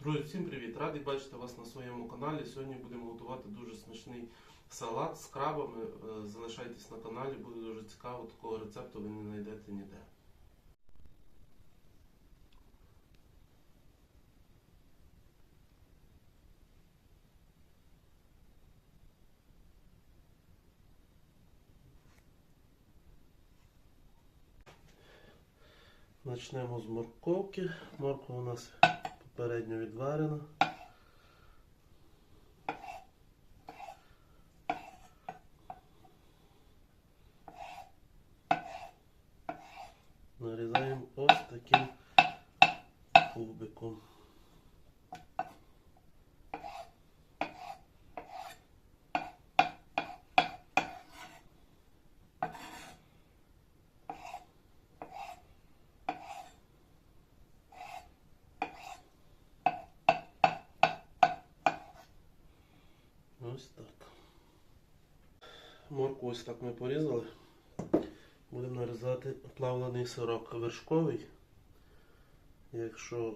Друзі, всім привіт! Радий бачити вас на своєму каналі. Сьогодні будемо готувати дуже смачний салат з крабами. Е, Залишайтесь на каналі, буде дуже цікаво. Такого рецепту ви не знайдете ніде. Почнемо з морковки. Морква у нас попередньо відварена. Нарізаємо ось таким кубиком. Ось так. Морку ось так ми порізали. Будемо нарізати плавлений сирок вершковий. Якщо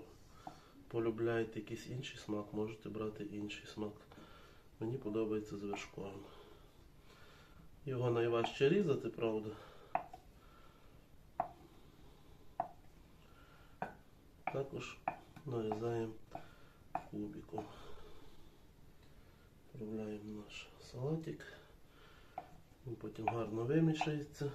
полюбляєте якийсь інший смак, можете брати інший смак. Мені подобається з вершковим. Його найважче різати, правда. Також нарізаємо кубиком. Вправляємо наш салатик. Він потім гарно вимішається.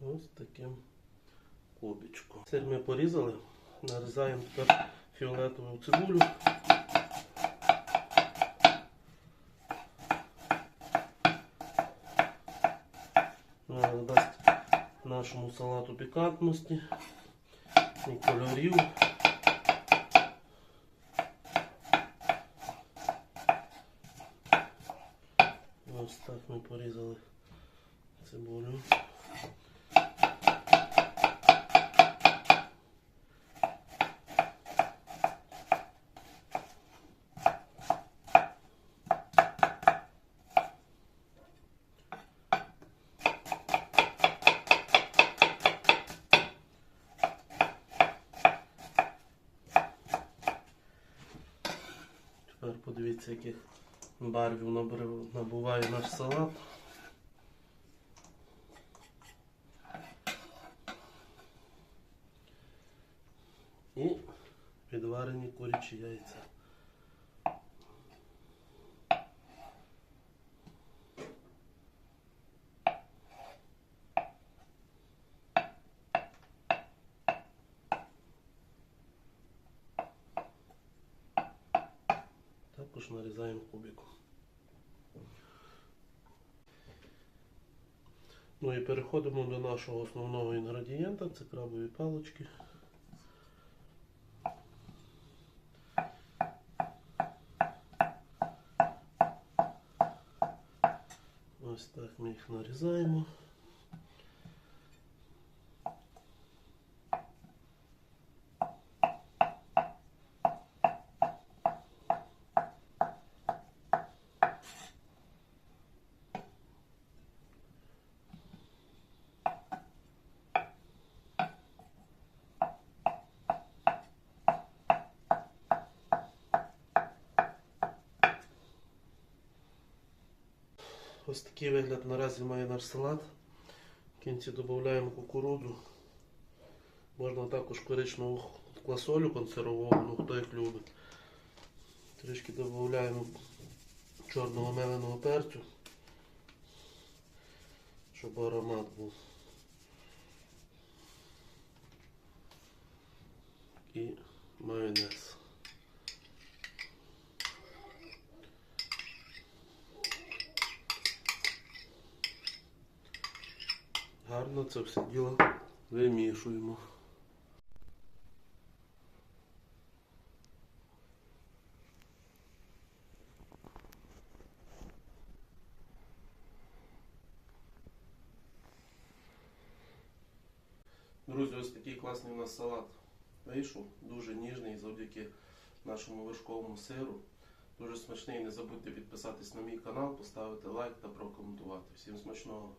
Ось таким кубичком. Сир ми порізали, нарізаємо тепер фіолетову цибулю. Нашому салату пікантності і кольорів. Ось так ми порізали цибулю. Тепер подивіться, яких барвів набуває наш салат. І підварені курячі яйця. Також нарізаємо кубиком. Ну і переходимо до нашого основного інгредієнта, це крабові палички. Ось так ми їх нарізаємо. Ось такий вигляд наразі має наш салат. В кінці додаємо кукурудзу. Можна також коричневу квасолю консервовану, хто як любить. Трішки додаємо чорного меленого перцю, щоб аромат був. І майонез. Гарно це все діло вимішуємо. Друзі, ось такий класний у нас салат вийшов, дуже ніжний завдяки нашому вершковому сиру. Дуже смачний. Не забудьте підписатись на мій канал, поставити лайк та прокоментувати. Всім смачного!